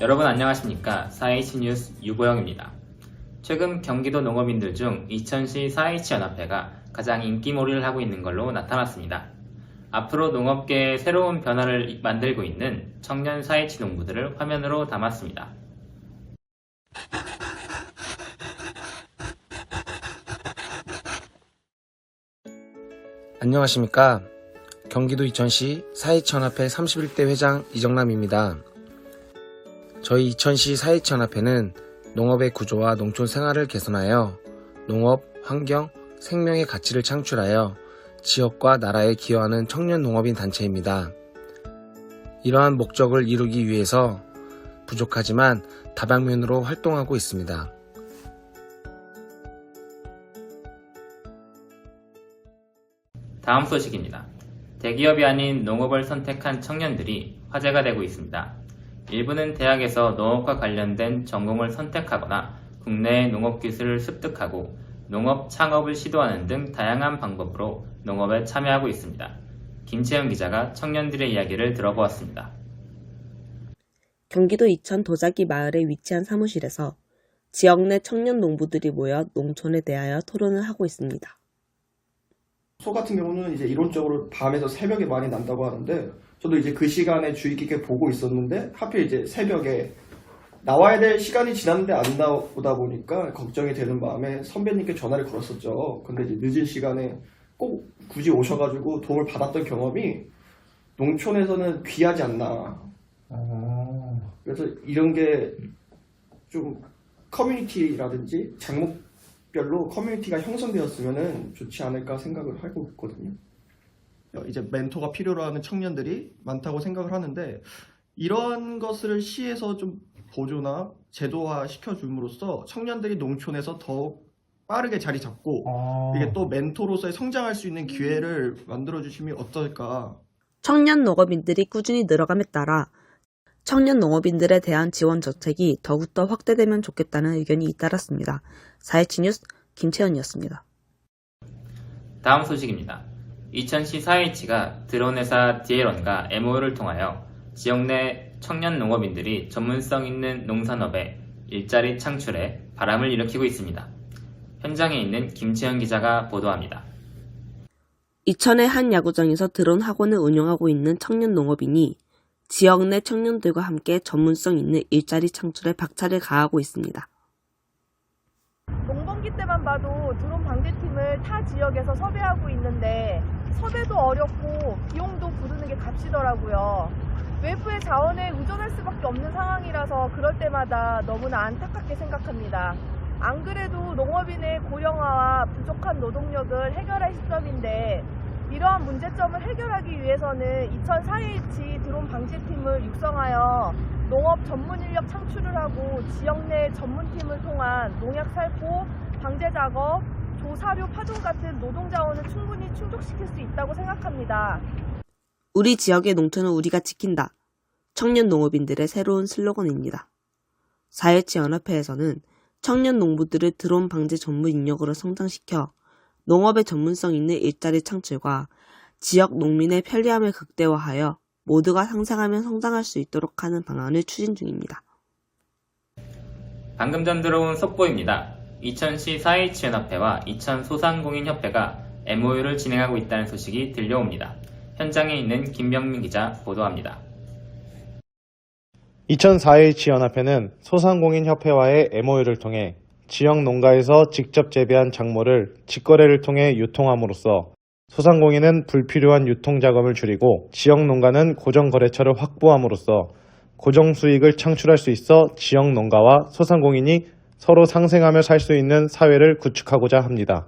여러분 안녕하십니까 4H 뉴스 유보영입니다. 최근 경기도 농업인들 중 이천시 4H 연합회가 가장 인기몰이를 하고 있는 걸로 나타났습니다. 앞으로 농업계에 새로운 변화를 만들고 있는 청년 4H 농부들을 화면으로 담았습니다. 안녕하십니까. 경기도 이천시 사회치연합회 31대 회장 이정남입니다. 저희 이천시 사회치연합회는 농업의 구조와 농촌 생활을 개선하여 농업, 환경, 생명의 가치를 창출하여 지역과 나라에 기여하는 청년 농업인 단체입니다. 이러한 목적을 이루기 위해서 부족하지만 다방면으로 활동하고 있습니다. 다음 소식입니다. 대기업이 아닌 농업을 선택한 청년들이 화제가 되고 있습니다. 일부는 대학에서 농업과 관련된 전공을 선택하거나 국내의 농업 기술을 습득하고 농업 창업을 시도하는 등 다양한 방법으로 농업에 참여하고 있습니다. 김채영 기자가 청년들의 이야기를 들어보았습니다. 경기도 이천 도자기 마을에 위치한 사무실에서 지역 내 청년 농부들이 모여 농촌에 대하여 토론을 하고 있습니다. 소 같은 경우는 이제 이론적으로 밤에서 새벽에 많이 난다고 하는데 저도 이제 그 시간에 주의 깊게 보고 있었는데 하필 이제 새벽에 나와야 될 시간이 지났는데 안 나오다 보니까 걱정이 되는 마음에 선배님께 전화를 걸었었죠. 근데 이제 늦은 시간에 꼭 굳이 오셔가지고 도움을 받았던 경험이 농촌에서는 귀하지 않나. 그래서 이런 게 좀 커뮤니티라든지 장목별로 커뮤니티가 형성되었으면 좋지 않을까 생각을 하고 있거든요. 이제 멘토가 필요로 하는 청년들이 많다고 생각을 하는데 이러한 것을 시에서 좀 보조나 제도화 시켜줌으로써 청년들이 농촌에서 더욱 빠르게 자리 잡고 이게 또 멘토로서의 성장할 수 있는 기회를 만들어 주시면 어떨까 청년 농업인들이 꾸준히 늘어감에 따라 청년 농업인들에 대한 지원 정책이 더욱더 확대되면 좋겠다는 의견이 잇따랐습니다. 4해치 뉴스 김채연이었습니다. 다음 소식입니다. 이천시 4H가 드론 회사 디에런과 MOU를 통하여 지역 내 청년 농업인들이 전문성 있는 농산업에 일자리 창출에 바람을 일으키고 있습니다. 현장에 있는 김채영 기자가 보도합니다. 이천의 한 야구장에서 드론 학원을 운영하고 있는 청년 농업인이 지역 내 청년들과 함께 전문성 있는 일자리 창출에 박차를 가하고 있습니다. 농번기 때만 봐도 드론 방제팀을 타 지역에서 섭외하고 있는데 섭외도 어렵고 비용도 부르는 게 값이더라고요. 외부의 자원에 의존할 수밖에 없는 상황이라서 그럴 때마다 너무나 안타깝게 생각합니다. 안 그래도 농업인의 고령화와 부족한 노동력을 해결할 시점인데 이러한 문제점을 해결하기 위해서는 2004H 드론 방지팀을 육성하여 농업 전문 인력 창출을 하고 지역 내 전문팀을 통한 농약 살포, 방제 작업, 조사료 파종 같은 노동 자원을 충분히 충족시킬 수 있다고 생각합니다. 우리 지역의 농촌은 우리가 지킨다. 청년 농업인들의 새로운 슬로건입니다. 4일치 연합회에서는 청년 농부들을 드론 방제 전문 인력으로 성장시켜 농업의 전문성 있는 일자리 창출과 지역 농민의 편리함을 극대화하여 모두가 상생하며 성장할 수 있도록 하는 방안을 추진 중입니다. 방금 전 들어온 속보입니다. 이천시 4H 연합회와 이천 소상공인협회가 MOU를 진행하고 있다는 소식이 들려옵니다. 현장에 있는 김병민 기자 보도합니다. 2004H 연합회는 소상공인협회와의 MOU를 통해 지역 농가에서 직접 재배한 작물을 직거래를 통해 유통함으로써 소상공인은 불필요한 유통 작업을 줄이고 지역 농가는 고정 거래처를 확보함으로써 고정 수익을 창출할 수 있어 지역 농가와 소상공인이 서로 상생하며 살 수 있는 사회를 구축하고자 합니다.